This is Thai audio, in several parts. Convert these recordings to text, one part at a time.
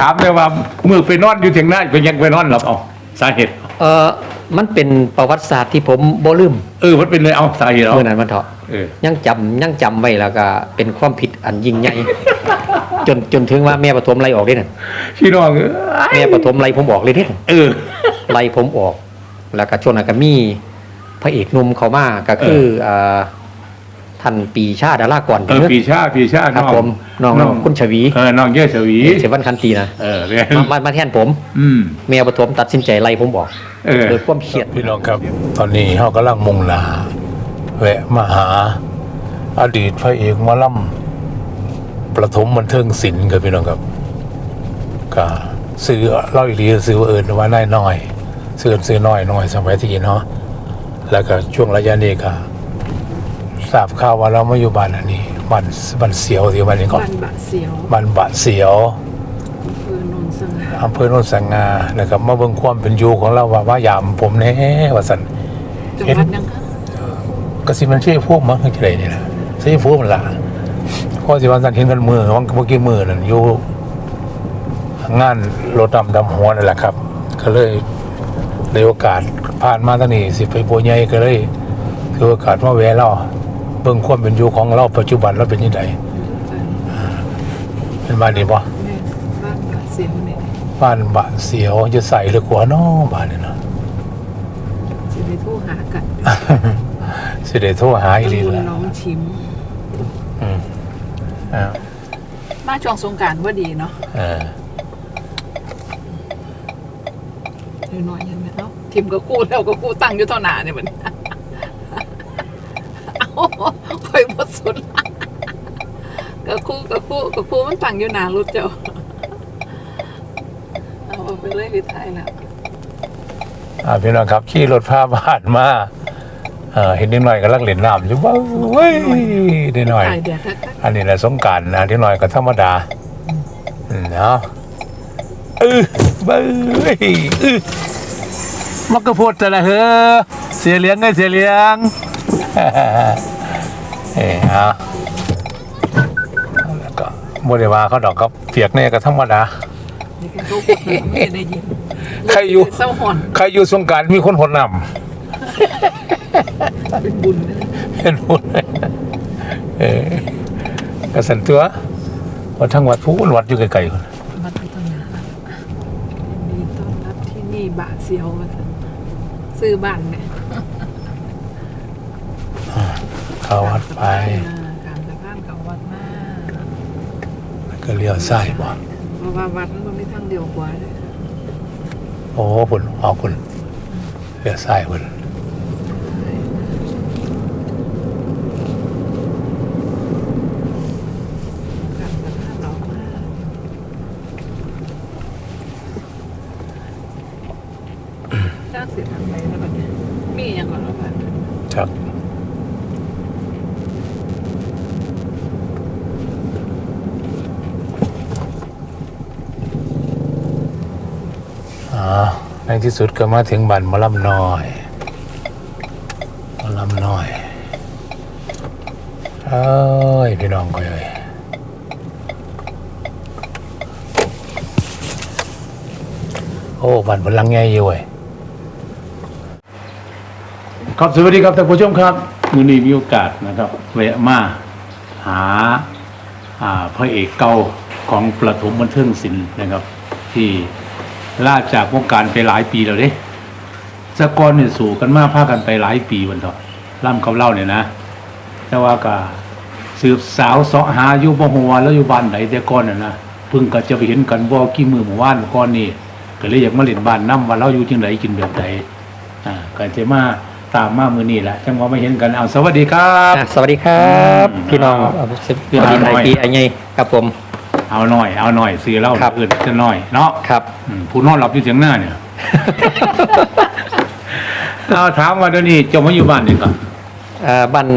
ถามเลยว่ามือไปนอนอยู่เถียงหน้าเป็นยังไปนอนหลับเอาสาเหตุ เออมันเป็นประวัติศาสตร์ที่ผมบ่ลืมเออมันเป็นเลยเอาสาเหตุเอาเมื่อนั้นมันเถาะเออยังจำยังจำไว้แล้วก็เป็นความผิดอันยิ่งใหญ่ จนจนถึงว่าแม่ปฐมไล่ออกได้น่ะพี่น้องเอ้ยแม่ปฐมไล่ผมออกเลยเด้เออ ไล่ผมออก แล้วก็ช่วงนั้นก็มีพระเอกหนุ่มเขามาก็คืออ่า ท่านปีชาดารากรเออปีชาปีชาครับผมน้องน้องคุณชวีเออน้องเยสวีเสวันคันตีนะเออเรียนมามามาแทนผมอืมแม่ปฐมตัดสินใจไล่ผมออกเออโดยความเครียดพี่น้องครับ ตอนนี้เขากำลังมุ่งหนาแวะมาหา อดีตพระเอกหมอลำประถมบันเทิงศิลป์ครับพี่น้องครับก็ซื้อเล่าอีกทีซื้อว่าเอิญว่านายน้อยซื้อซื้อน้อยน้อยสมัยที่เนาะแล้วก็ช่วงระยะนี้ก็ ทราบข่าวว่าเรามาอยู่บ้านอันนี้บ้านบ้านเสียวที่บ้านนี้ก่อนบ้านบะเสียวบ้านบะเสียวคือนนท์สง่าอำเภอโนนสังงานะครับมาเบิ่งความเป็นอยู่ของเราว่าว่ายามผมแน่ว่าสันจังหวัดยังคะก็สิมันชื่อพวกมั้งจะได้นี่นะชื่อพวกมันละเพราะสิวันสันเห็นกันมือวันเมื่อกี้มือนั่นอยู่งานรถดำดำหัวนั่นแหละครับ ก็เลยในโอกาสผ่านมาตั้งนี้สิไปโบวใหญ่ก็เลยถือโอกาสมาแวะเราเบิ่งความเป็นอยู่ของเราปัจจุบันเราเป็นยังไงเป็นบ้านดีปะแม่บ้านบะเสียวเนี่ยบ้านบะเสียวจะใส่หรือขวาน้อบ้านเนี่ยนะสิไปโทู่หากันสิเดโทรหาอีหลีตำบลละน้องชิมอืมอ่ามาช่วงสงกรารว่าดีเนาะเออเดี๋ยวหน่อยยังไงเนาะทีมก็กู้แล้วก็กู้ตั้งอยู่เท่าหนาเนี่ยมันเอา คอยบดสุดละก็กู้ก็กู้ก็กู้มันตั้งอยู่หนารถเจ้าเอาเอาไปเลยพี่ไทยแล้วอ่าพี่น้องครับขี่รถพาบ้านมาเออเห็นนิดหน่อยก็ลักเล่นน้ำอยู่ว้าวเว้ยนิดหน่อยถ่ายเดี๋ยวถ้าอันนี้แหละสงกรารนะนิดหน่อยก็ธรรมดาอืมเนาะเออเบ้ยเออมันก็พูดแต่ละเฮ้อเสียเลี้ยงไงเสียเลี้ยง เออเอาแล้วก็บริวาเขาดอกก็เปียกเนี่ยก็ธรรมดาในการเขาพูดเลยไม่ได้ยินใครอยู่เศร้าหอนใครอยู่สงกรารมีคนหดน้ำเป็นบุญนะเห็นหมดเลยเออกระสันตัววัดทั้งวัดผู้วัดอยู่ไกลๆคนมาพัฒนายินดีต้อนรับที่นี่บาทเซียวมาสิซื้อบ้านเนี่ย เข้าวัดไปการสะพานเขาวัดมากก็เลี้ยวซ้ายบ่เพราะว่าวัดมันไม่ทางเดียวกว่าเลยโอ้พุ่นออกพุ่นเลี้ยวซ้ายพุ่นการสะพานเรามากจ้างเสียทางไปแล้วบัดเนี้ยมีอย่างก่อนแล้วบัด ครับ อ่าใน ที่สุดก็มาถึงบ้านมะลำน้อยมะลำน้อยเอ้ยพี่น้องก็เลยโอ้บ้านพลังใหญ่อยู่เว้ยครับสวัสดีครับท่านผู้ชมครับมือนี้มีโอกาสนะครับแวะมาหาอ่าพระเอกเก่าของประถมบันเทิงศิลป์นะครับ ที่ ล่าจากวงการไปหลายปีแล้วเด้สกอนเนี่ยสู่กันมาพากันไปหลายปีวันเถอะล่ำเขาเล่าเนี่ยนะแต่ว่าก็สืบสาวเสาะหาอยู่บ่หัวาแล้วอยู่บ้านไหนแต่ก่อนน่ะนะเพิ่งก็จะไปเห็นกันบ่กี่มือเมื่อวานเมื่อก่อนนี่ก็เลยอยากมาเล่นบ้านน้ำว่าเราอยู่จังไดกินแบบใดอ่าก็จะมาตามมามือนี่แหละจังว่าไม่เห็นกันเอาสวัสดีครับอะสวัสดีครับอืมพี่น้องเอาสวัสดีเอาหน่อยไอปีไอไงครับผม เอาหน่อยเอาหน่อยซื้อเหล้าครับ อื่นจะหน่อยเนาะครับ อืมผู้นอนหลับอยู่เสียงหน้าเนี่ย เอาถามว่าเดี๋ยวนี้เจะมาอยู่บ้านนี่ก่อนอ่าบ้าน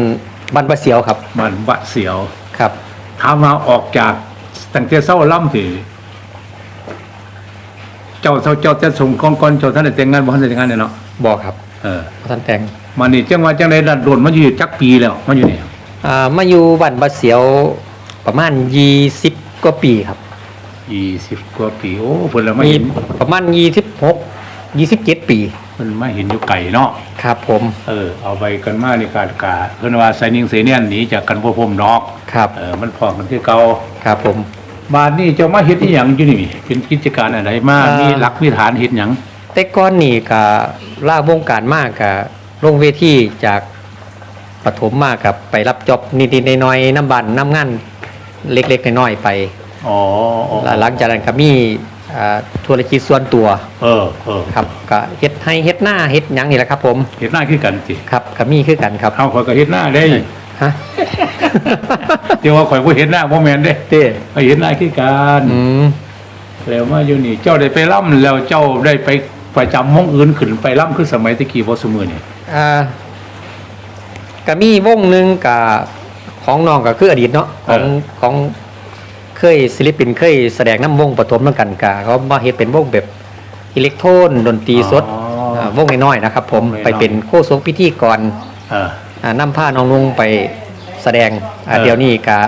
บ้านปลาเสียวครับบ้านบะเสียวครับ ถามมาออกจากตั้งแต่เศร้าล่ำสิเจ้าเจ้าเจ้าจะส่งกองกอนเจ้าท่านได้แต่งงานบ่ท่านได้แต่งงานเนี่ยเนาะบอกครับเออท่านแต่งมานี่จังว่าจังไดดัดโดนมาอยู่จักปีแล้วมาอยู่นี่อ่ามาอยู่บ้านปลาเสียวประมาณยี่สิบ กว่าปีครับ ยี่สิบกว่าปี โอ้เพิ่นละไม่มีเห็นประมาณยี่สิบหกยี่สิบเจ็ดปีเพิ่นมาเห็นอยู่ไก่เนาะครับผมเออเอาไปกันมาในการกาเพิ่นว่าไซนิงเซเนียนหนีจากกันพวกผมนอกครับเออมันพอกันที่เก่าครับผม บาดนี้เจ้ามาเฮ็ดอีหยังอยู่นี่เป็นกิจการอะไรมาเอ่อ มีหลักมีฐานเฮ็ดหยังแต่ก่อนนี่ก็ล่าวงการมากกับลงเวทีจากปฐมมากกับไปรับจอบนิดๆหน้อยๆน้ำบันน้ำงาน เล็กๆน้อยๆไปอ๋ออ๋อแล้วหลังจากนั้นก็มีอ่าธุรกิจส่วนตัวเออเออครับก็เฮ็ดให้เฮ็ดหน้าเฮ็ดหยังนี่แหละครับ ผมเฮ็ดหน้าคือกันสิครับก็มีคือกันครับเอาข่อยก็เฮ็ดหน้าได้ฮะ เดี๋ยวว่าข่อยบ่เฮ็ดหน้าบ่แม่นเด้เต้ข่อยเฮ็ดหน้าคือกันอืมแล้วมาอยู่นี่เจ้าได้ไปล่ำแล้วเจ้าได้ไปประจำมงอื่นขึ้นไปล่ำคือสมัยตะกี้บ่ซุมื้อนี่อ่าก็มีวงหนึ่งกับ ของน้องก็คืออดีตเนาะของของเคยศิลปินเคยแสดงน้ำวงปฐมเหมือนกันกะเขามาเฮ็ดเป็นวงแบบอิเล็กโทรนดนตรีสดอ๋ออ่าวงน้อยๆนะครับ ผมวงน้อยๆ ไปเป็นโคศกพิธีกร เออ อ่านำผ้าน้องลุงไปแสดงอ่าเออ เดี๋ยวนี้กะ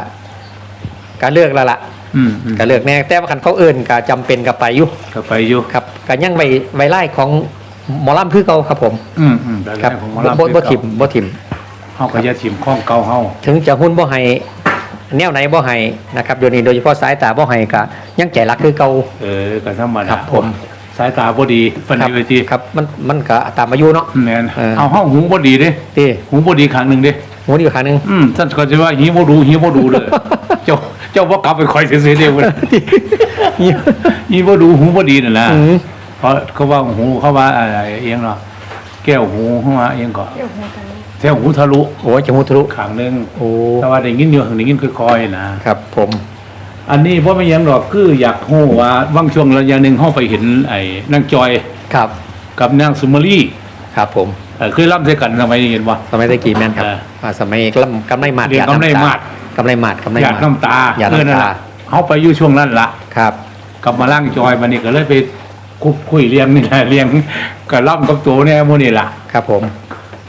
กะเลือกแล้วล่ะอืมอืมกะเลือกแน่แต่ว่าคันเขาเอิ้นกะจำเป็นกะไปอยู่ก็ไปอยู่ครับกะยังไว้ไว้ไล่ของหมอลำคือเก่าครับผมอืมอืมได้ครับของหมอบ่ลำบ่บ่ถิ่มบ่ถิ่ม เฮาก็อย่าถิ่มข้องเก่าเฮาถึงจะหุ้นบ่ให้แนวไหนบ่ให้นะครับเดี๋ยวนี้โดยเฉพาะสายตาบ่ให้ก็ยังใจรักคือเก่าเออก็ธรรมดาครับผม สายตาบ่ดีปานครันี้เลยทีครับมันมันก็ตามอายุเนาะแม่นเออเอาเฮาหูบ่ดีเด้ตีหูบ่ดีครั้งหนึงเด้หูนี่อยู่ข้างหนึงอืมท่านก็จะว่าหีบ่ดูหีบ่ดูเลยเจ้าเจ้าบ่กลับไปคอยซื่อๆเด้เว้ยหีบ่ดูหูบ่ดีนั่นล่ะอืมเพราะเขาว่าหูเขาว่าอะไรเอียงเนาะแก้วหูเขาว่าเอียงก็แถวหู ทะลุโอ้ยจะหูทะลุข้างหนึงโอ้แต่ว่าได้ยินอยู่ได้ยินค่อยๆนะครับผมอันนี้เพราะไม่หยังหรอกคืออยากฮู้ว่าบางช่วงระยะหนึงเฮาไปเห็นไอ้นางจอยครับกับนางสุมาลีครับผมเอ่อเคยรับด้วยกันทำไมเห็นบ่สมัยตะกี้แม่นครับเอออ่าสมัยกำกำไรหมาดเรียนหยกำไรหมาดกำไรหมาดกำไรหยาดหมาดน้ำตาหยาดเออนั่นน้ำตาล่ะเฮาไปอยู่ช่วงนั้นล่ะครับ กลับมาล่างจอยมานี่ก็เลยไปคุบคุยเลี้ยงนี่แหละเลี้ยงก็ล่ำกับตัวแน่หมื้นี่ล่ะ ครับผม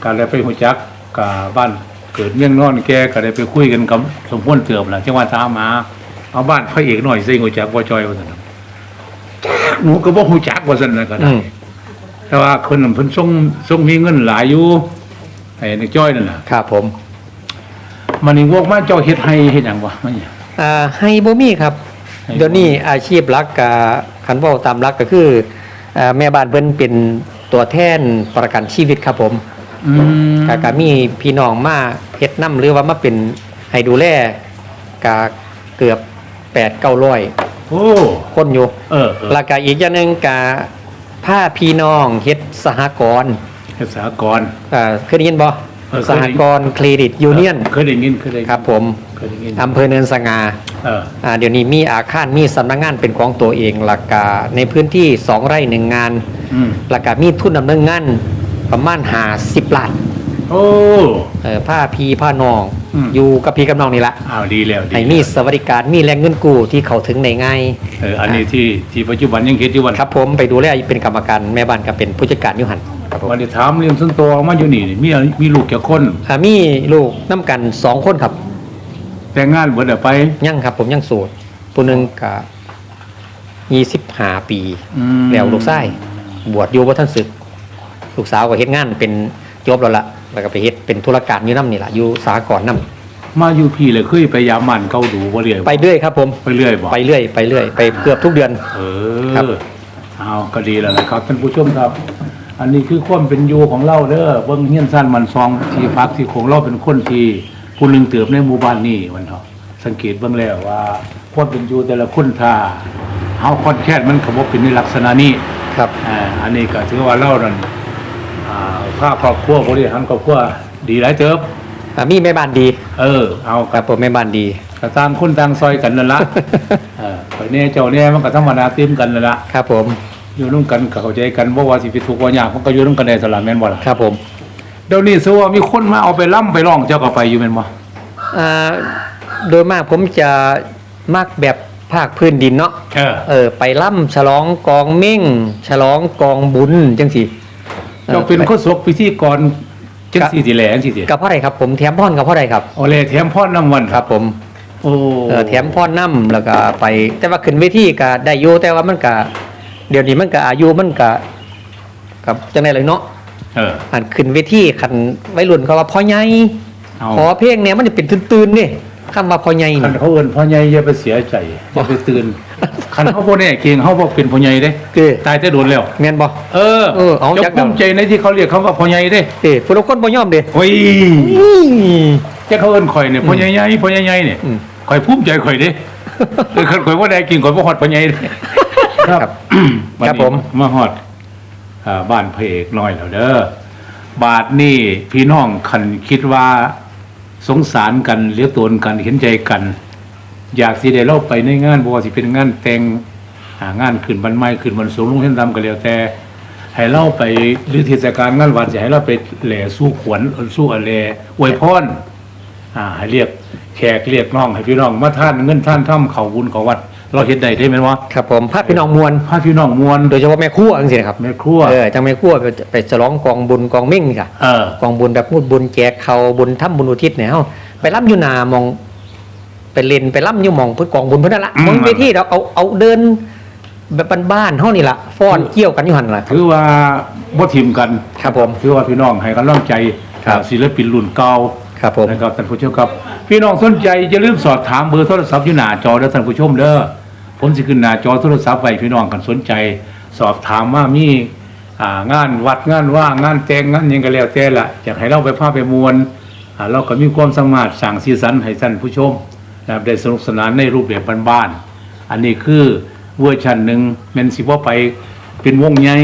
ก็เลยไปหูจักกับบ้านเกิดเมี่ยงนอนแกก็ได้ไปคุยกันกับสมพรเติมล่ะจังหวัดตามมาเอาบ้านพระเอกหน่อยสิหูจักบ่จอยว่าซั่นน่ะจักหนูก็บ่หูจักว่าซั่นน่ะก็ได้อืมแต่ว่าคนนั้นเพิ่นส่งส่งมีเงินหลายอยู่ไอ้นักจ้อยนั่นน่ะครับผม มันนี่พวกมาเจ้าเฮ็ดให้เฮ็ดหยังวะมันเนี่ยอ่าให้บ่มีครับให้บ่มีเดี๋ยวนี้อาชีพหลักกับคันเว้าตามหลักก็คืออ่าแม่บ้านเพิ่นเป็นตัวแทนประกันชีวิตครับผม อืมกก็มีพี่น้องมาเฮ็ดน้ำหรือว่ามาเป็นให้ดูแลกะเกือบแปดเก้าร้อยโอ้คนอยู่เออเออแล้วก็อีกอย่างหนึ่งกะผ้าพี่น้องเฮ็ดสหกรณ์เฮ็ดสหกรณ์อ่าเคยได้ยินบ่เออเคสยได้ยินหกรณ์เครดิตยูเนียนเคยได้ยินเคยได้ยินครับผมเคยได้ยินอำเภอเนินสง่าเอออ่าเดี๋ยวนี้มีอาคารมีสำนักงานเป็นของตัวเองหลักกะในพื้นที่สองไร่หนึ่งงาน อืม หลักกะมีทุนดำเนินงาน ประมาณหาสิบล้านโอ้ เออผ้าพี่ผ้าน้องอืม อยู่กับพี่กับน้องนี่ละอ้าวดีแล้วดีให้มีสวัสดิการมีแรงเงินกู้ที่เขาถึงในง่ายเอออันนี้ที่ที่ปัจจุบันยังเฮ็ดอยู่วันครับผมไปดูแลเป็นกรรมการแม่บ้านก็เป็นผู้จัดการอยุหันครับผมวันนี้ถามเรื่องส่วนตัวมาอยู่นี่นี่มีมีลูกกี่คนอ่ามีลูกน้ำกันสองคนครับ แต่งงานเบิดแล้วไป ยังครับผมยังโสดผู้หนึ่งกับยี่สิบห้าปี อืม แล้วลูกชายบวชอยู่ว่าท่านศึก ลูกสาวก็เฮ็ดงานเป็นจบแล้วละแล้วก็ไปเฮ็ดเป็นธุรการอยู่น้ำนี่แหละอยู่สากรณ์น้มาอยู่พี่เลยเคยไปยามมันเกาดูบ่เรื่อยำไปเรื่อยครับผมไปเรื่อยบ่ไปเรื่อยไปเรื่อยไปเกือบทุกเดือน เอครับอเอาก็ดีแล้วนะครับท่านผู้ชมครับ อันนี้คือความเป็นอยู่ของเราเด้อเบิ่งเฮียนสั้นมันซองที่พักที่ของเราเป็นคนที่ผู้หนึงเติบในหมู่บ้านนี้วันเถาะสังเกตเบิ่งแล้วว่าความเป็นอยู่แต่ละคนท่าเฮาคอนแค่นมันก็บ่เป็นในลักษณะนี้ครับอ่าอันนี้ก็ถือว่าเรานั่นอ่า ภาพครอบครัวบริหารครอบครัวดีหลายเติบอ่ามีแม่บ้านดีเออ เอาคกัรับบผมแม่บ้านดีกต่างคนต่างซอยกันนั่นละ เออไปเนี่ยเจ้าเนี่ยมันก็ธรรมดาเต็มกันนั่นละครับผมอยู่ร่วมกันก็เข้าใจกันบ่ว่าสิผิดถูกว่ายากมันก็อยู่ร่วมกันได้สลับแม่นบ่ล่ะครับผมเดี๋ยวนี้ซะว่ามีคนมาเอาไปล่ำไปร้องเจ้าก็ไปอยู่แม่นบ่อ่าโดยมากผมจะมักแบบภาคพื้นดินเนาะเออเออไปล่ำฉลองกองเม่ง ฉลองกองบุญจังสิ เจ้าเป็นโฆษกพิธีกรจังสี่สิแหลจังสี่สิกับพ่อใดครับผมแถมพ่อนกับพ่อใดครับโอเลแถมพรน้ำวันครับผมโอ้เออแถมพ่อน้ำแล้วก็ไป แต่ว่าขึ้นเวทีก็ได้อยู่แต่ว่ามันก็เดี๋ยวนี้มันก็อายุมันก็กับจังไดเลยเนาะเอออันขึ้นเวทีคันวัยรุ่นเขาว่าพ่อใหญ่เอาขอเพลงเนี่ยมันจะเป็นตื่นๆนี่คำว่าพ่อใหญ่คันนี่เขาเอิ้นพ่อใหญ่อย่าไปเสียใจอย่าไปตื่น คันเขาบ่แน่เก่งเขาบ่เป็นพ่อใหญ่เด้คือตายแต่โดนแล้วแม่นบ่ เออเออเอาจะจักภูมิใจในที่เขาเรียกเขาว่าพ่อใหญ่เด้เอ้ผู้ลางคนบ่ยอมเด้ โอ้ยอืมแค่เขาเอิ้นข่อยเนี่ยพ่อใหญ่ๆพ่อใหญ่ๆเนี่ยอืม ข่อยภูมิใจข่อยเด้เออคันข่อยบ่ได้กินข่อยบ่ฮอดพ่อใหญ่เด้ ครับวันครับนี้ผมมาฮอดอ่าบ้านพระเอกน้อยแล้วเด้อบาทนี่พี่น้องคันคิดว่าสงสารกันเหลือตนกันเห็นใจกัน อยากสิได้เล่าไปในงานบ่ว่าสิเป็นงานแต่งหางานขึ้นบันไม้ขึ้นบันสูงลงเห็นดำก็แล้วแต่ ให้เล่าไปหรือเทศกาลงานวัดจะให้เราไปแหล่สู้ขวัญเอิ้นสู้อะไรอวยพรอ่าให้เรียกแขกเรียกน้องให้พี่น้องมาท่านเงินท่านทำเขาบุญเขาวัด เราเฮ็ดได้ได้แม่นบ่ครับผมพาพี่น้องมวลพาพี่น้องมวลโดยเฉพาะแม่ครัวจังซี่นะครับแม่ครัวเออจังแม่ครัวไปไปฉลองกองบุญกองมิ่งนี่ค่ะเออกองบุญแบบพูดบุญแจกเขาบุญทำบุญอุทิศเนี่ยเฮาไปรับอยู่หนามอง ไปเล่นไปรับอยู่หมองเพื่อกองบุญเพื่อนนนละอืมมองเวทีเราเอาเอาเดิน แบบบ้านๆเฮานี่ล่ะฟ้อนเกี่ยวกันอยู่หั่นล่ะถือว่าบ่ทิมกันครับผม ถือว่าพี่น้องให้กำลังใจครับ ศิลปินรุ่นเก่า ครับผม นะครับท่านผู้ชมครับ พี่น้องสนใจจะลืมสอบถามเบอร์โทรศัพท์อยู่หน้าจอเด้อท่านผู้ชมเด้อผมสิขึ้นหน้าจอโทรศัพท์ไว้พี่น้องกันสนใจ สอบถามว่ามีอ่างานวัดงานว่างงานแต่งงานหยังก็แล้วแต่ละอยากให้เราไปพาไปมวลอ่าเราก็มีความสามารถสั่งสีสันให้ท่านผู้ชม นะครับได้สนุกสนานในรูปแบบบ้านๆอันนี้คือเวอร์ชันหนึ่งแมันสิบ่ไปเป็นวงใหญ่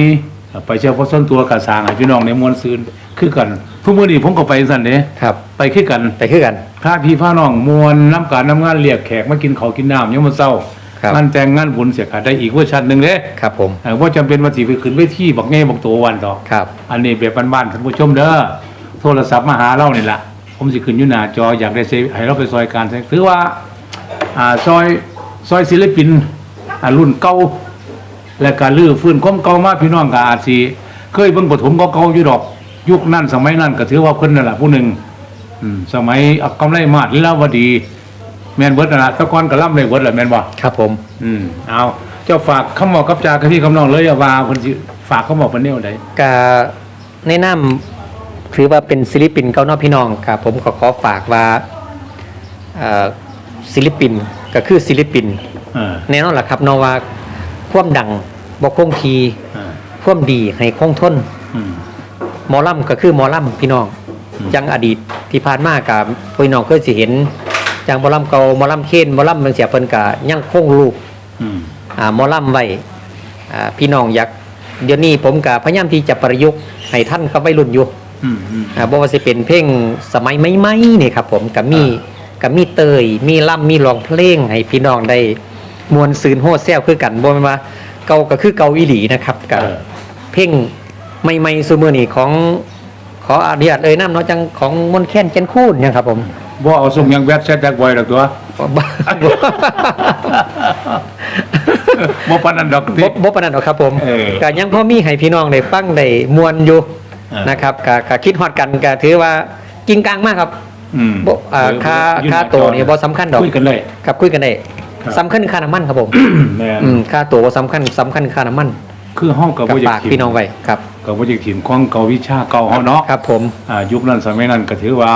ไปเฉพาะส่วนตัวกระสร้างให้พี่น้องในมวลซืนคือกันทุกมื้อนี้ผมก็ไปสั่นเด้ครับ ไปคือกันไปคือกันพระพี่พระน้องมวลน้ำการน้ำงานเรียกแขกมากินข้าวกินน้ำยามมื้อเช้าครับงานแต่งงานบุญเสียขาดได้อีกเวอร์ชันหนึ่งเด้ครับผมเออว่าจำเป็นว่าสิไปขึ้นเวทีบอกแง่บอกตัววันต่อกครับ อันนี้แบบบ้านๆท่านผู้ชมเด้อโทรศัพท์มาหาเรานี่ล่ะ ผมสิขึ้นอยู่หน้าจออยากได้เซให้เราไปซอยการแสดงถือว่าอ่าซอยซอยศิลปินอ่ารุ่นเก่าและการลื้อฟื้นความเก่ามาพี่น้องก็อาจสิเคยเบิ่งปฐมเก่าๆอยู่ดอก ยุคนั้นสมัยนั้นก็ถือว่าเพิ่นนั่นแหละผู้หนึ่งอืมสมัยอักกำไรมาดลีลาวดี แมนเบิดนั่นล่ะแตะกอนก็ล่ำได้เบิร์ดแหละแมนบ่ ครับผม อืมเอาเจ้าฝากคำบอกกับจากับพี่คำน้องเลยอย่าว่าเพิ่นสิฝากคำบอกเพิ่นแนวใดกาแนะนำ ถือว่าเป็นศิลปินเก้าเนอกพี่น้องครับผมขอขอฝากว่าเอ่อศิลปินก็คือศิลปินเออแน่นอนล่ะครับเนาะว่าความดังบ่คงทีเออความดีให้คงทนอืมหมอลำก็คือหมอลำพี่น้องอืมจังอดีตที่ผ่านมากับพี่น้องเคยสิเห็นจังหมอลำเก่าหมอลำเคนหมอลำมันเสียเพิ่นก็ยังคงรูปอืมอ่าหมอลำไว้อ่าพี่น้องอยากเดี๋ยวนี้ผมก็พยายามที่จะประยุกต์ให้ท่านเขาไว้รุ่นอยู่ อืมอืมอ่าบ่ว่าสิเป็นเพลงสมัยใหม่ๆนี่ครับ ผมก็มีก็มีเตย มีล่ำมีร้องเพลงให้พี่น้องได้มวนซืนโฮดแซวคือกันบ่แม่นว่าเก่าก็คือเก่าอีหลีนะครับกับเออเพลงใหม่ๆซุมื้อนี้ของ ขออนุญาตเอ่ยนามเนาะจังของมนต์แคนแก่นคูนเนี่ยครับผมบ่เอาส่งยังแบดแซดแบกบอยดอกตัวบ่ปานนั้นดอกติบ่บ่ปานนั้นหรอกครับผมเออก็ยังพอมีให้พี่น้องได้ฟังได้มวนอยู่เออ นะครับก็ก็คิดฮอดกันก็ถือว่ากิงกลางมากครับอืมบ่อ่าค่ายืนค่าหน้ตัวจนี่บ่สำคัญดอกคุยกันเลยครับคุยกันได้ครับสำคัญค่าน้ำมันครับผมแม่นอืมค่าตัวบ่สำคัญสำคัญค่าน้ำมัน คือห้องกับกับบ่อยาฝากกถิ่พี่น้องไว้ครับ กับบ่อยากถิ่มของเก่าวิชาเก่าเฮาเนาะครับผม อ่ายุคนั้นสมัยนั้นก็ถือว่า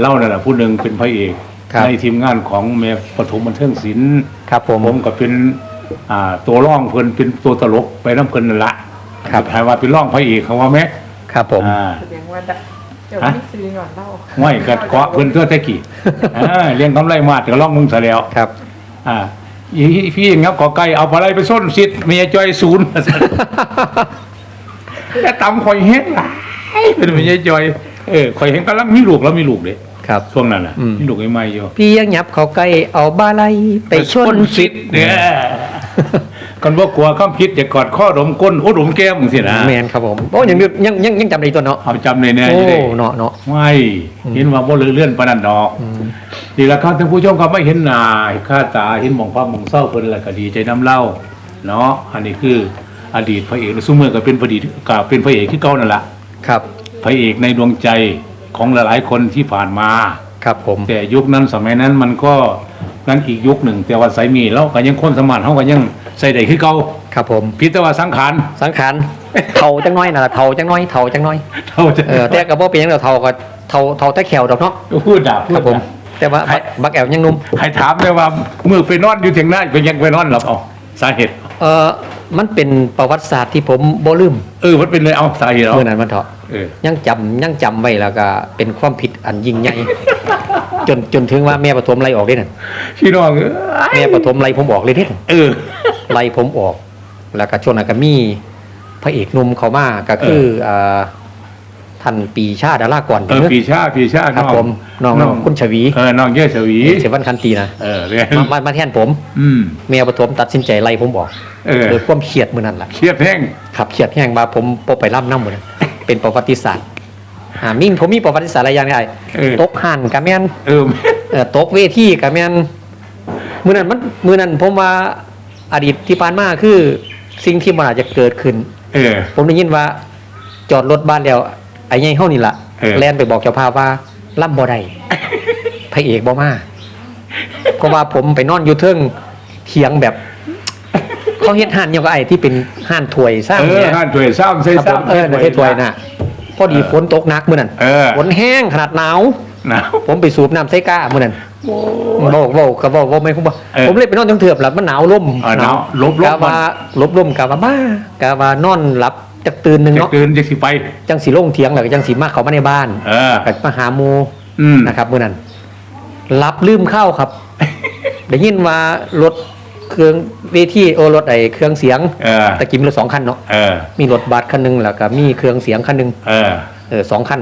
เล่านั่นแหละผู้หนึ่งเป็นพระเอกครับ ในทีมงานของแม่ปฐมบันเทิงศิลป์ครับผม ผมก็เป็นอ่าตัวร่องเพิ่นเป็นตัวตลกไปน้ำเพิ่นนั่นละครับแปลว่าเป็นร่องพระเอกเขาว่าไหม ครับผม อ่า แสดงว่าดะเดี๋ยวฮะ ไม่ซื้อก่อนเล่าห้อยกัดเกาะเพิ่นตัวแตะกี้อ่าเลี้ยงกำไรมาดก็ร่องมึงซะแล้ว ครับ อ่าอีพี่งับกอไก่เอาปลาไหลไปส้นสิทธิ์เมียจอยศูนย์ แต่ตำข่อยเฮ็ดหลายเป็นเมียจอยเออข่อยเห็นกำลังมีลูกแล้วมีลูกเด้ครับ ช่วงนั้นน่ะอืม มีลูกใหม่ๆอยู่พี่ยังหยับเขาใกล้เอาบาไลไปชนสิทธิ์เนี่ย กันว่ากลัวข้ามพิษอย่ากอดข้อดมก้นโอ้ดมแก้มสินะแมนครับผมโอ้ยังนึกยังยังยังจำได้ตัวเนาะเอาจำในแน่โอ้อยู่เลยเนาะเนาะไม่เห็นว่าบ่เลื่อนปานนันดอกอืมดีละครับท่านผู้ชมครับไม่เห็นหน้าค่าตาเห็นหมองความหมองเศร้าเพิ่นแล้วก็ดีใจน้ำเล่าเนาะอันนี้คืออดีตพระเอกซุมื้อก็เป็นพอดีก็เป็นพระเอกที่เก่านั่นล่ะครับพระเอกในดวงใจของหลายๆคนที่ผ่านมาครับผมแต่ยุคนั้นสมัยนั้นมันก็นั้นอีกยุคหนึ่ง แต่ว่าสายมีเราก็ยังคนสมานเฮาก็ยัง ใส่ได้คือเก่าครับผม พิแต่ว่าสังขาร สังขาร เทาจังน้อยน่ะล่ะเทาจังน้อยเทาจังน้อยเท่าจะเออแต่ก็บ่เป็นหยังดอกเทาก็เทาเทาแต่แขวดอกเนาะพูดด่าพูคดรับผมด่าแต่ว่าบักบักแอวยังหนุ่มให้ถามเลยว่าเมื่อไปนอนอยู่เถียงหน้าเป็นยังไปนอนหรอเอาสาเหตุ เออมันเป็นประวัติศาสตร์ที่ผมบ่ลืมเออมันเป็นเลยเอาสาเหตุเอาเมื่อนั้นมันเถาะเออยังจำยังจำไว้แล้วก็เป็นความผิดอันยิ่งใหญ่ จนจนถึงว่าแม่ปฐมไล่ออกได้นั่นพี่น้องเอ้ยแม่ปฐมไล่ผมออกเลยเด้นั่นเออไล่ผมออก แล้วก็ช่วงนั้นก็มีพระเอกหนุ่มเขามาก็คืออ่าท่านปีชาดารากรเออปีชาปีชาครับผมน้องน้องคุณชวีเออน้องเยอะชวีเสวันคันตีนะเออเรียนมามามาแทนผม อืมแม่ปฐมตัดสินใจไล่ผมออกเออโดยความเครียดมื้อนั้นล่ะเครียดแห้งขับเครียดแห้งมาผมบ่ไปรับน้ำหมดเลยเป็นประวัติศาสตร์ อ่ามิ่งผมมีประวัติศาสตร์อะไรอย่างไรเออ ตกหันกับแม่นเออ เอ่อตกเวทีกับแม่นมือนั้นมันมือนั้นผมว่าอดีตที่ผ่านมาคือ สิ่งที่มันอาจจะเกิดขึ้น เออ ผมได้ยินว่า จอดรถบ้านแล้วไอ้ใหญ่เฮานี่ล่ะเออ แล่นไปบอกเจ้าภาพว่าล่ำบ่ได้พระเอกบ่มาเพราะว่าผมไปนอนอยู่เทิงเถียงแบบ เขาเฮ็ดห่านเนี่ยก็ไอ้ที่เป็นห่านถวยสร้างเออเนี่ยห้านถวยซ้ำใส่ครับผมซ้ำเออในเทศถวยน่ะ พอดีฝนตกหนักมื้อนั้นเออ ฝนแห้งขนาดหนาว หนาว ผมไปสูบน้ำใส่ก้ามื้อนั้นบอกบอกก็บอกว่าไม่คุ้มบ่เออผมเลยไปนอนทั้งเถือบหลับมันหนาวลมเออหนาวลบลบ กะว่าลบลมกะว่าบ้ากะว่านอนหลับจักตื่นหนึงจะเนาะตื่นจะสิไป จังสิลงเถียงแล้วก็จังสิมาเข้ามาในบ้านเออก็มาหาหมู่อืมนะครับมื้อนั้นหลับลืมเข้าครับ ได้ยินว่ารถ เครื่องเวทีโอรถไอ้เครื่องเสียงเออตะกี้มีรถสองคันเนาะเออมีรถบัสคันหนึงแล้วก็มีเครื่องเสียงคันหนึงเออเออสองคัน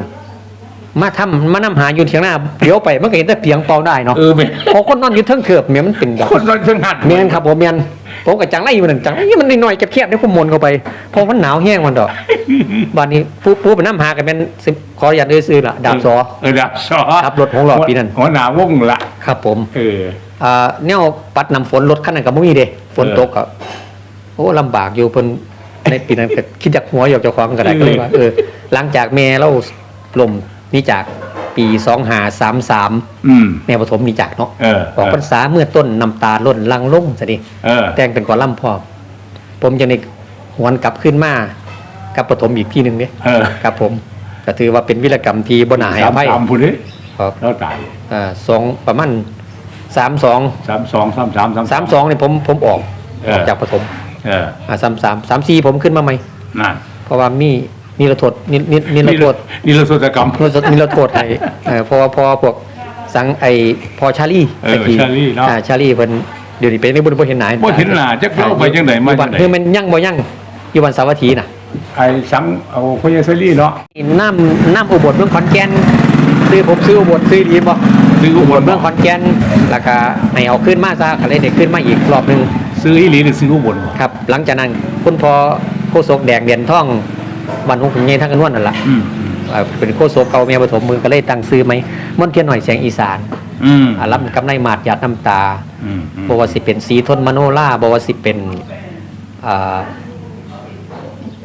มาทำมานำหาอยู่เถียงหน้าเดี๋ยวไปมันก็เห็นแต่เพียงเปล่าได้เนาะเออแม่พอคนนอนอยู่เทิงเถือบเมียมันเป็นแบบคนนอนเชิงหัดเมียนครับผมเมียนผมกับจังไรอยู่นั่นจังไรมันน้อยๆแคบๆได้ผมมนเข้าไปเพราะมันหนาวแห้งมันดอกบ้านนี้ผู้ผู้ไปน้ำหากันเป็นสิบขออย่าตเลยซื้อละดาบซอเออดาบซอครับรถของหลอดปีนั้นหัวหนาวงละครับผม เออ อ่าแนวปัดน้ำฝนรถคันนั้นก็บ่มีเด้ฝนตกก็โอ้ลำบากอยู่เพิ่นในปีนั้นก็คิดจากหัวอยากจะคว้างก็ได้ก็เลยว่าเออหลังจากแม่เราลมนี่จากปี2533อืม แม่ปฐมนี่จากเนาะเออออกพรรษาเมื่อต้นน้ำตาล่นลังลงซะดิ เออ แต่งเป็นกอล่ำพร้อมผมจะในหวนกลับขึ้นมากับปฐมอีกที่หนึ่งเนี่ยเออ ครับผมก็ถือว่าเป็นวิรกรรมที่บนาหายอสามภัยสามผู้นี้ครับเราตาย อ่าสองประมาณ สามสองสามสองสามสามสามสามสองเนี่ยผมผมออกเออออกจากปฐมเอออ่าสามสามสามสี่ผมขึ้นมาใหม่นั่นเพราะว่ามีนิรโทษนินินิรโทษนี่เราสุตกรรมนิรโทษนิรโทษให้เอ่อเพราะว่าพอพวกสังไอพอชาลีเออตะกี้ชาลีเนาะอ่ชาลีเพิ่นเดี๋ยวนี้เป็นไม่บุญบ่เห็นหนายบ่เห็นหน้าจักเล่าไปจังไดมาอยู่บ้านจังไดคือมันยั่งบ่ยั่งอยู่วันเสาร์อาทิตย์น่ะไอ้สังเอาพยาเซรี่เนาะน้ำน้ำอุบลเมืองขอนแก่นซื้อผมซื้ออุบลซื้อดีบ่ ซื้ออุบลเมืองขอนแก่นแล้วก็ให้เอาขึ้นมาซะก็เลยได้ขึ้นมาอีกรอบหนึงซื้ออีหลีหรือซื้ออุบลครับ หลังจากนั้นคุณพอโคศกแดงเดียนท่องบ้านของคุณยายทั้งกันนวลนั่นล่ะอืมอ่าเป็นโคศกเก่าเมียปฐมมือก็เลยตั้งซื้อไหมมนต์เทียนหน่อยแสงอีสานอืมอ่ารับกำไรหมาดหยาดน้ำตา อืมอืมบวาสิเป็นสีทนมโนล่าบวาสิเป็นอ่า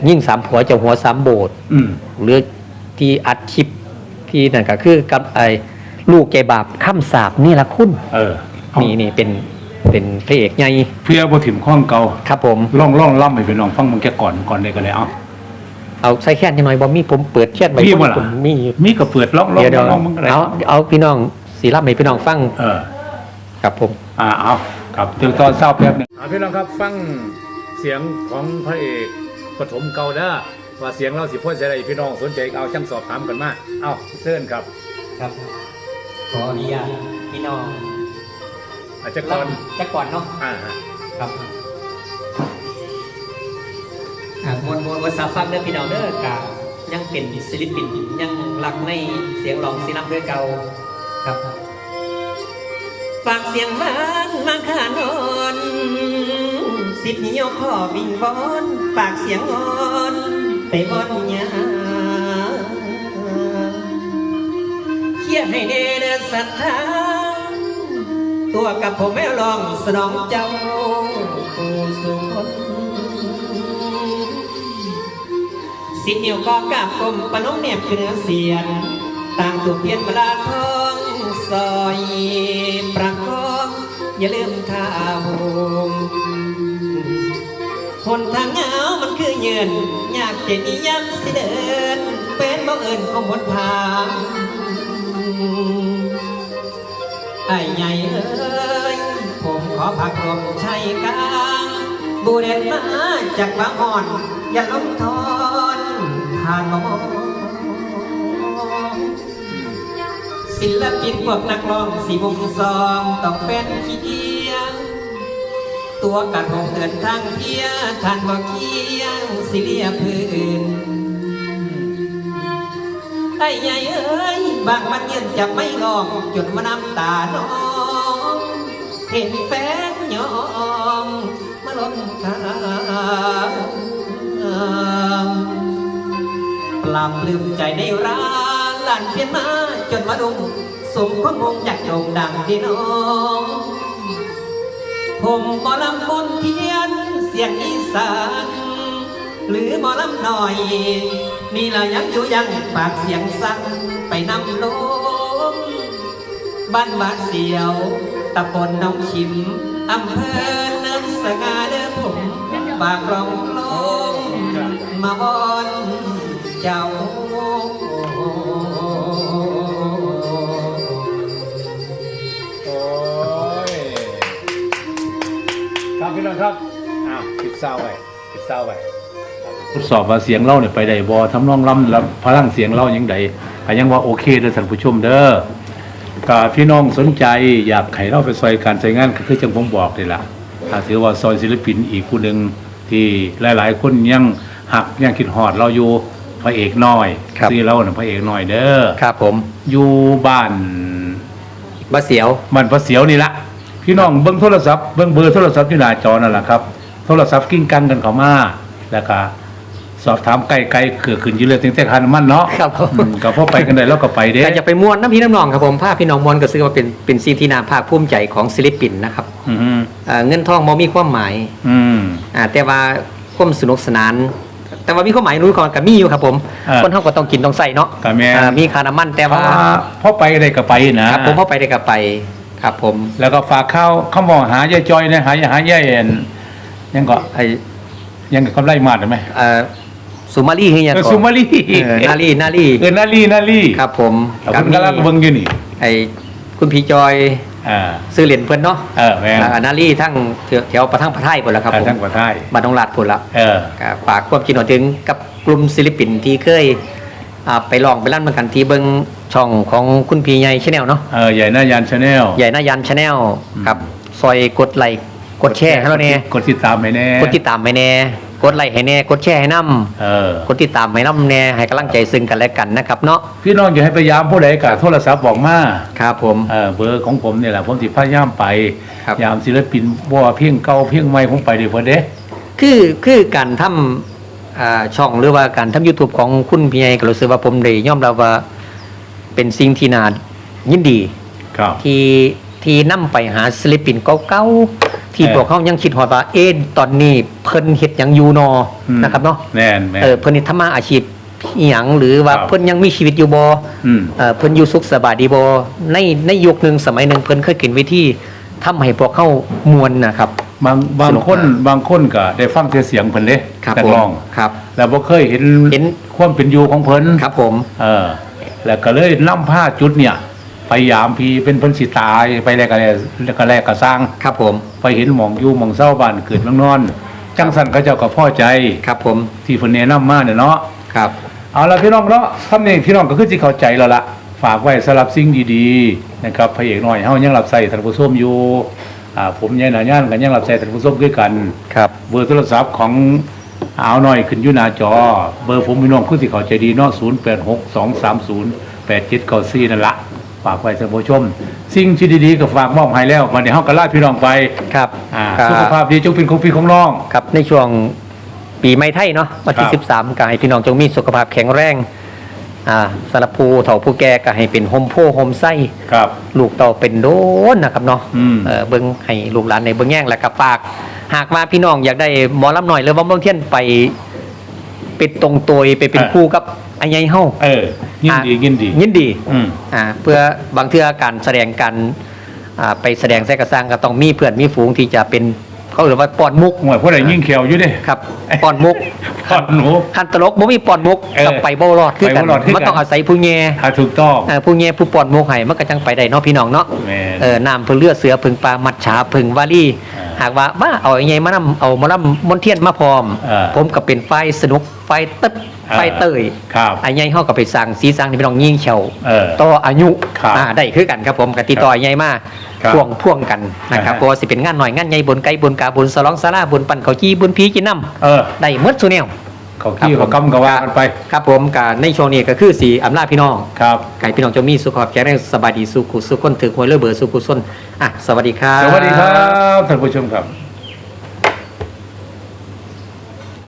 ยิ่งสามผัวเจ้าหัวสามโบสถ์อืมหรือที่อัดคลิปที่นั่นก็คือกับไอ้ ลูกแกบาปข้ามสาบนี่ละคุณเออเอานี่นี่เป็นเป็นพระเอกไงเพื่อบ่ถิ่มข้องเก่าครับผม ล่องล่องล่ำให้พี่น้องฟังมันแค่ก่อนก่อนได้ก็เลยเอา เอาใส่แค่นิดหน่อยบอมีผมเปิดแค่ไว้มีบ่ล่ะ ผมมีอยู่มีก็เปิดล่องล่องเดี๋ยวเดี๋ยวล่องมันก็ได้เอาเอาพี่น้องสีรับให้พี่น้องฟังเออ ครับผม อ่าเอาครับเดี๋ยวตอนเศร้าแป๊บหนึง อ่าพี่น้องครับฟังเสียงของพระเอกปฐมเก่าเด้อว่าเสียงเราสิพ่นใส่อะไรพี่น้องสนใจเอาจังสอบถามกันมา เอาเชิญครับ ครับ ขออนุญาตพี่น้องอาจจะก่อนจะก่อนเนาะอ่าฮะครับอ่ามวนมวนวันสาฟังเด้อพี่น้องเด้อกายังเป็นศิลปินยังรักในเสียงร้องศิลป์ด้วยเก่าครับฝากเสียงมันมาขานอนสิทธิ์ยกข้อวิงวอนฝากเสียงอ่อนไปบอนยา ยนให้เนเดอสัทธาตัวกับผมแม่ลองสนองเจ้าผู้สุคนสิทธิ์นิ้วก็กราบกลมปนมเนียบคือเนื้อเสียนต่างถูกเพียนมาลาทองซอยประคองอย่าลืมข่าวหนทางเงามันคือเยืนอยากจนิยามสิเดิน เป็นบังเอิญของหนทาง ไอ้ใหญ่เอ้ยผมขอพักลมชัยกลางบูเด็ดมาจากบางอ่อน อย่าล้มทอนผ่านมองศิลปินพวกนักร้องสีวงซองต้องเป็นขี้เกียง ตัวกระทงเดินทางเพียทันบ่เคียงสิเลียพื้นไอ้ใหญ่เอ้ย บางมันยืนจับไม่ลองจนมาน้ำตาน้องเห็นแฟนยอมมาล้มทางปลำลืมใจในร้านลานเพียนมาจนมาดุงสมความงอยากโด่งดังที่น้องผมหมอลำบนเทียนเสียงอีสานหรือหมอลำหน่อยมีละยังอยู่ยังปากเสียงสั่น ไปนำลมบ้านบาดเสียวตำบลหน้องชิมอำเภอเนินสงาเด้อผมปากรองลมมาบอนเจ้าโอ้ยครับพี่น้องครับอ้าวปิดเศร้าไว้ปิดเศร้าไว้ ทดสอบว่าเสียงเล่าเนี่ยไปได้บอทำนองล่ำแล้วพลังเสียงเล่ายังได ก็ยังว่าโอเคเด้อท่านผู้ชมเด้อก็พี่น้องสนใจอยากให้เราไปซอยการใช้งานก็คือจังผมบอกเลยล่ะถ้าถือว่าซอยศิลปินอีกคนหนึ่งที่หลายๆ คนยังหักยังคิดหอดเราอยู่พระเอกน้อยครับซีเราเนี่ยพระเอกน้อยเด้อครับผมอยู่บ้านบาเสียว มันพระเสียวนี่ละพี่น้องเบิ้งโทรศัพท์เบิ้งเบอร์โทรศัพท์อยู่หน้าจอนั่นแหละครับ โทรศัพท์กิ้งกันกันเข้ามาแล้วก็ สอบถามไกลๆเกิดขึ้นอยืนเลยถึงแต่คันมันเนาะครับผม อืมก็พอไปกันได้แล้วก็ไปเด้การจะไปมวนน้ำพี่น้ำนองครับผมภาพพี่น้องมวนก็ซื้อว่าเป็นเป็นสิ่งที่น่าภาคภูมิใจของศิลปินนะครับอืมเอ่อเงินทองมอมีความหมายอืม อ่าแต่ว่าความสนุกสนาน แต่ว่ามีความหมายรู้ก่อนกับมีอยู่ครับผม เออคนเฮาก็ต้องกินต้องใส่เนาะก็แม่น อ่ามีค่าน้ำมันแต่พอว่าพอไปได้ก็ไปนะครับผมเข้าไปได้ก็ไปครับผมแล้วก็ฝากข้าวข้าวมองหายายจอยนะหาหายายเอ็นยังก็ไอ้ยังกับกำไรมาดไหม เอ่อ สุมารีคือหยังเออก่อนซูมารีเออนาลีนาลีเออนาลีนาลีครับผมคุณกำลังเบิ่งอยู่นี่ไอ้คุณพี่จอยอ่าซื้อเหรียญเพิ่นเนาะเออแม่นอ่านาลีทั้งแถวแถวประทั้งประไทยพุ่นละครับอ่าผมทั้งประเทศบ้านดงลาดพุ่นละเออ ก็ฝากความคิดเห็นถึงกับกลุ่มศิลปินที่เคยอ่าไปลองไปลั่นเหมือนกันที่เบิ้งช่องของคุณพีใหญ่ชาแนลเนาะ เออใหญ่หน้ายานชาแนล ใหญ่หนายันชาแนลอืม ครับ ซอยกดไลค์กดแชร์ให้เราแน่กดติดตามให้แน่ กดติดตามให้แน่ กดไลค์ให้แน่กดแชร์ให้นํเออ กดติดตามให้นํแน่ให้กำลังใจซึ่งกันและกันนะครับเนาะพี่น้องอย่าให้พยายามผู้ใดกับโทรศัพท์บอกมาครับผม เออเบอร์ของผมเนี่ยแหละผมสิพยายามไปครับ ยามศิลปินบ่ว่าเพียงเก่าเพียงใหม่ผมไปเด้อเพิ่นเด้ คือคือการทำอ่าช่องหรือว่าการทำ YouTube ของคุณพีใหญ่ก็รู้สึกว่าผมได้ยอมรับว่าเป็นสิ่งที่น่ายินดี ครับ ที่ที่นำไปหาศิลปินเก่าๆ ที่เออพวกเขายังคิดฮอดว่าเอ๊ะตอนนี้เพิ่นเฮ็ดหยังอยู่นออืมนะครับเนาะแม่นแม่น เออเพิ่นนี่ทำมาอาชีพอีหยังหรือว่าครับ เพิ่นยังมีชีวิตอยู่บ่อืมเออเพิ่นอยู่สุขสบายดีบ่ในในยุคหนึงสมัยหนึงเพิ่นเคยกินวิธีทำให้พวกเขามวนนะครับ บางบางสนุกคนมาก บางคนก็ได้ฟังแต่เสียงเพิ่นเด้ครับนักผมร้อง ครับ แล้วบ่เคยเห็นเห็น ความเป็นอยู่ของเพิ่นครับผม เออแล้วก็เลยนำผ้าจุดเนี่ย ไปยามพีเป็นเพิ่นสิตายไปแล้วก็แล้วแล้วก็แลกก็สร้าง ครับผม ไปเห็นหมองอยู่หมองเศร้าบ้านเกิดเมืองนอน จังสันเขาเจ้าก็พอใจ ครับผม ที่เพิ่นแนะนำมาเนี่ยเนาะ ครับ เอาละพี่น้องเนาะคำนี้พี่น้องก็คือสิเข้าใจแล้วล่ะ ฝากไว้สำหรับสิ่งดีๆนะครับพระเอกน้อยเฮายังรับใส่ท่านผู้ชมอยู่อ่าผมยายหนาย่านกันยังรับใส่ท่านผู้ชมด้วยกัน ครับ เบอร์โทรศัพท์ของอาวน้อยขึ้นอยู่หน้าจอ เบอร์ผมพี่น้องคือสิเข้าใจดีเนาะ0862308794นั่นละ ฝากไว้ท่านผู้ชม สิ่งที่ดีๆก็ฝากมอบให้แล้ววันนี้เฮาก็ลาพี่น้องไปครับอ่าครับสุขภาพดีจงเป็นของพี่ของน้อง ครับในช่วงปีใหม่ไทยเนาะวันที่ครับ13ก็ให้พี่น้องจงมีสุขภาพแข็งแรงอ่าสำหรับผู้เฒ่าผู้แก่ก็ให้เป็นโฮมโพโฮมไส้ครับ ลูกเต่าเป็นโดนนะครับเนาะอืม เออเบิ่งให้ลูกหลานในเบิ่งแย่งและก็ฝาก หากว่าพี่น้องอยากได้หมอลำหน่อยหรือว่าเบิ่งเทียนไป เป็ดตรงตัวไปเป็นคู่กับไอ้ใหญ่เฮาเออยินดียินดียินดีอืมอ่าเพื่อบางเทื่อการแสดงการอ่าไปแสดงแสกระสร้างก็ต้องมีเพื่อนมีฝูงที่จะเป็น เขาเรียกว่าปอนมุกหวยผู้ใดยิ่งเขียวอยู่เดิ ครับปอนมุกพอดหนูคันตลกบ่มีปอนมุกเออต้องไปบ่รอดคือกันไปบ่รอดคือกัน มันต้องอาศัยผู้แง่ถ้าถูกต้อง เอ่อผู้แง่ผู้ปอนมุกให้มันก็จังไปได้เนาะพี่น้องเนาะแม่นเออน้ำพึ่งเลือดเสือพึ่งปลามัดฉาพึ่งวาลีอ่าหากว่าว่าเอาไงมานำเอามาลำมนเทียนมาพร้อม อ่าผมก็เป็นไฟสนุกไฟตึ๊บอ่า ไฟเตยครับ ไอ้ไงเฮาก็ไปสั่งสีสังที่พี่น้องยิ่งเฉาเออต่ออายุครับ อ่าได้คือกันครับผมกับติดต่อไอ้ไงมา ครับพ่วงพ่วงกันนะครับอ่าฮะเพราะว่าสิเป็นงานหน่อยงานใหญ่บนไกลบนกาบนสลองสาราบนปั่นเขาจี้บนพีกินน้ำเออได้หมดซุแนว เขาขี้ครับผม เขากำก็ว่ากันไปครับผมกับในช่วงนี้ก็คือสีอำลาพี่น้องครับ ไก่พี่น้องจะมีสุขภาพแข็งแรงสบายดีสุขุสุขคนถือหวยเลือเบอร์สุขุส้นอะสวัสดีครับ สวัสดีครับท่านผู้ชมครับ